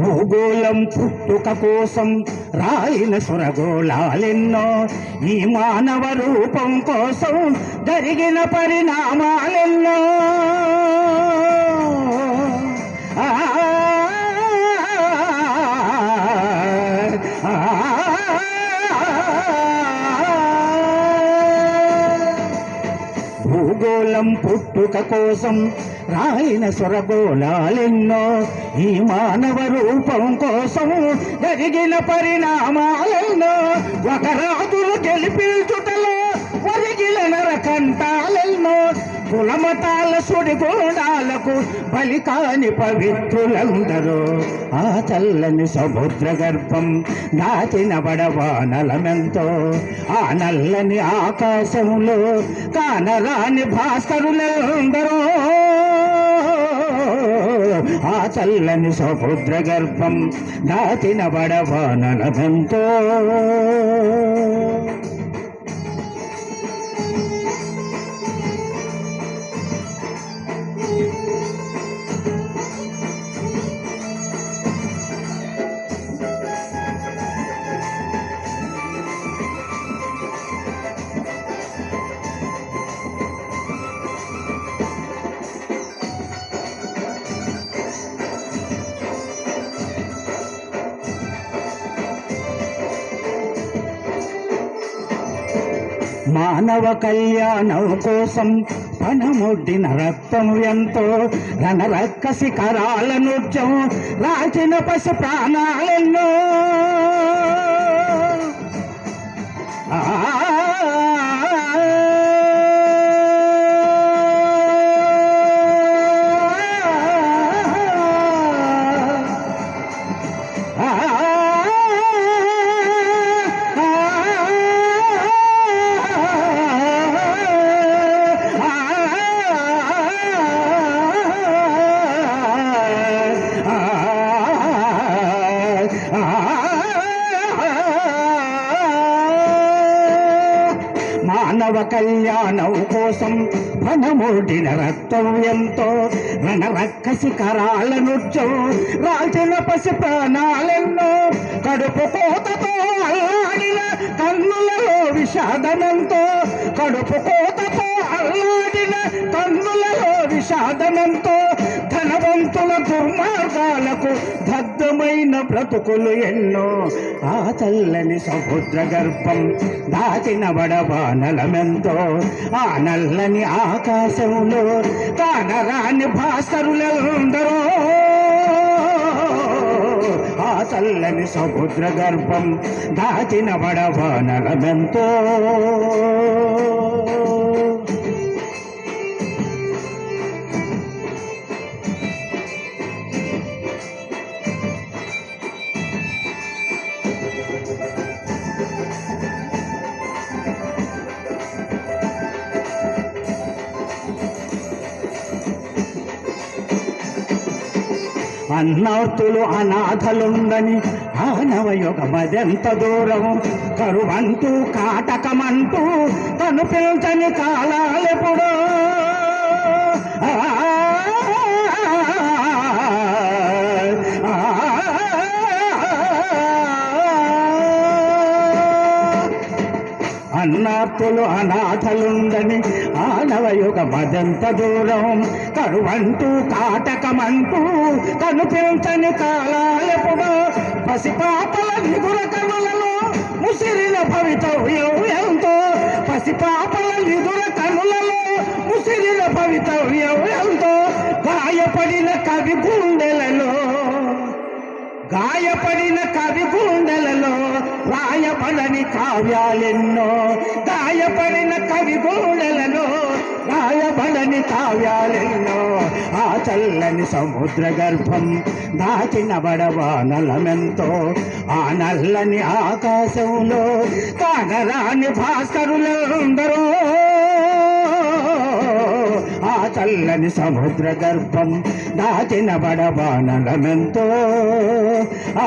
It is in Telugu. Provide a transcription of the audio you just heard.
భూగోళం పుట్టుక కోసం రాయిన సురగోళాలెన్నో ఈ మానవ రూపం కోసం జరిగిన పరిణామాలెన్నో. పుట్టుక కోసం రాయిన స్వరగోళాలెన్నో ఈ మానవ రూపం కోసం జరిగిన పరిణామాలెన్నో ఒక రాజులు గెలిపించుటలో ఒరిగిన నరకంటాలెన్నో కులమతాల సుడిగోడాలకు బలికాని పవిత్రులందరూ ఆ చల్లని సముద్ర గర్భం దాచిన బడవానలమెంతో ఆ నల్లని ఆకాశంలో కానరాని భాస్కరులందరూ ఆ చల్లని సముద్ర గర్భం దాచిన బడవానలమెంతో మానవ కళ్యాణం కోసం పనముడ్డిన రక్తం ఎంతో రణరక్కసి కరాల నృత్యం రాచిన పశు ప్రాణాలెన్నో ఆ కళ్యాణం కోసం మనమూడిన రక్తవ్యంతో రణరక్కసి కరాల శిఖరాల నృత్యం రాల్చిన పసి ప్రాణాలెన్నో కడుపు కోతతో అల్లాడిన కన్నులలో విషాదనంతో కడుపు కోతతో అల్లాడిన కన్నులలో విషాదనంతో ధనవంతుల దుర్మార్గాలకు భద్రమైన బ్రతుకులు ఎన్నో. ఆ చల్లని సముద్ర గర్భం దాచిన వడవానలమెంతో ఆ నల్లని ఆకాశంలో కానరాని భాస్కరులందరూ. ఆ చల్లని సముద్ర గర్భం దాచిన వడవానలమెంతో. అన్నార్తులు అనాథలుందని ఆనవ యుగమదెంత దూరం కరువంటూ కాటకమంటూ తను పిల్చని కాలాలెప్పుడో అన్నార్తులు అనాథలుండని ఆనవయుగ మదంత దూరం. కరువంటూ కాటకమంటూ కనిపించని కాలాలెప్పుడు పసిపాపల నిగుర కనులలో ముసిరిన భవితవ్యం ఎంతో. పసిపాపల నిదుర కనులలో ముసిరిన భవితవ్యం ఎంతో. గాయపడిన కవి గుండెలలో గాయపడిన కవి గుండెలలో రాయబడని కావ్యాలెన్నో గాయపడిన కవి గోడలలో రాయబడని కావ్యాలెన్నో ఆ చల్లని సముద్ర గర్భం దాచిన బడవానలమెంతో ఆ నల్లని ఆకాశంలో కాగరాని భాస్కరులందరూ ఆ చల్లని సముద్ర గర్భం దాచిన బడబానలమెంతో ఆ